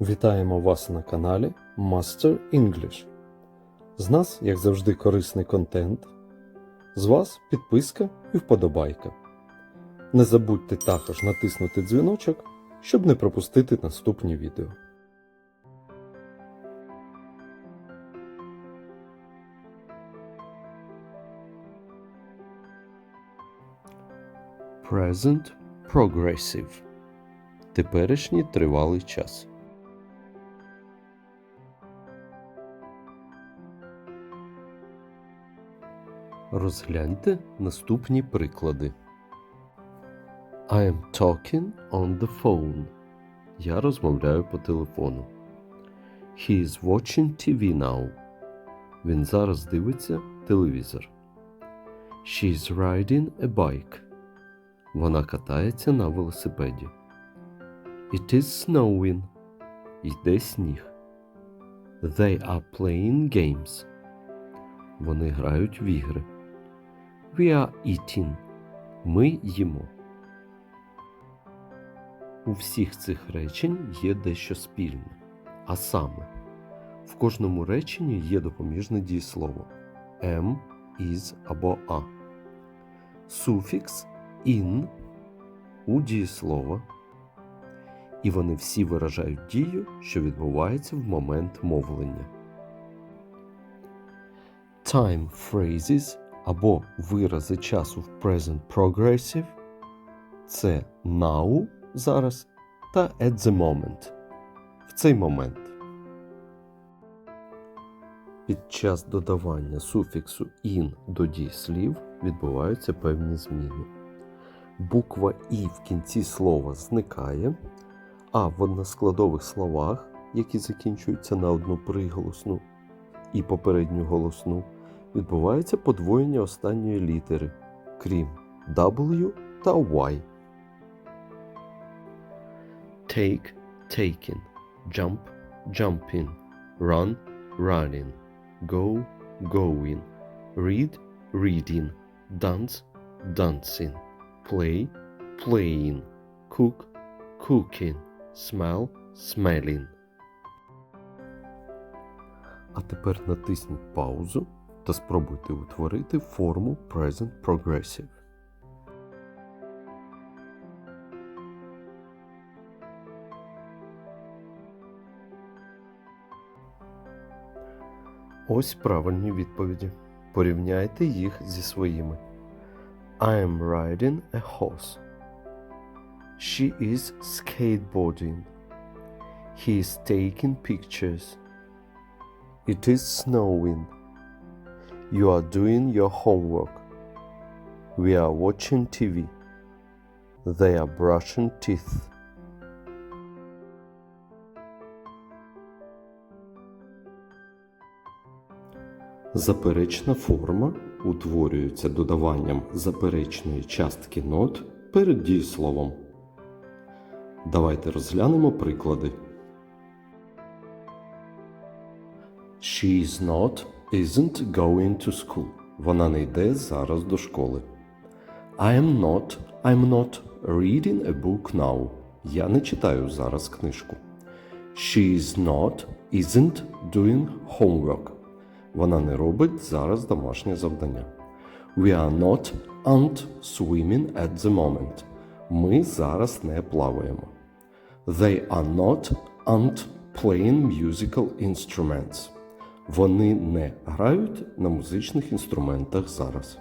Вітаємо вас на каналі Master English. З нас, як завжди, корисний контент. З вас підписка і вподобайка. Не забудьте також натиснути дзвіночок, щоб не пропустити наступні відео. Present Progressive. Теперішній тривалий час. Розгляньте наступні приклади. I am talking on the phone. Я розмовляю по телефону. He is watching TV now. Він зараз дивиться телевізор. She is riding a bike. Вона катається на велосипеді. It is snowing. Йде сніг. They are playing games. Вони грають в ігри. We are eating. Ми їмо. У всіх цих речень є дещо спільне. А саме, в кожному реченні є допоміжне дієслово am, is або a. Суфікс in у дієслова. І вони всі виражають дію, що відбувається в момент мовлення. Time phrases або вирази часу в present progressive це now зараз та at the moment в цей момент. Під час додавання суфіксу in до дієслів відбуваються певні зміни. Буква І в кінці слова зникає, а в односкладових словах, які закінчуються на одну приголосну і попередню голосну, відбувається подвоєння останньої літери, крім W та Y. Take taken, jump jumping, run running, go going, read reading, dance dancing, play playing, cook cooking, smell smelling. А тепер натисніть паузу та спробуйте утворити форму Present Progressive. Ось правильні відповіді. Порівняйте їх зі своїми. I am riding a horse. She is skateboarding. He is taking pictures. It is snowing. You are doing your homework. We are watching TV. They are brushing teeth. Заперечна форма утворюється додаванням заперечної частки нот перед дієсловом. Давайте розглянемо приклади. She is not, isn't going to school. Вона не йде зараз до школи. I am not, I'm not reading a book now. Я не читаю зараз книжку. She is not, isn't doing homework. Вона не робить зараз домашнє завдання. We are not, aren't swimming at the moment. Ми зараз не плаваємо. They are not, aren't playing musical instruments. Вони не грають на музичних інструментах зараз.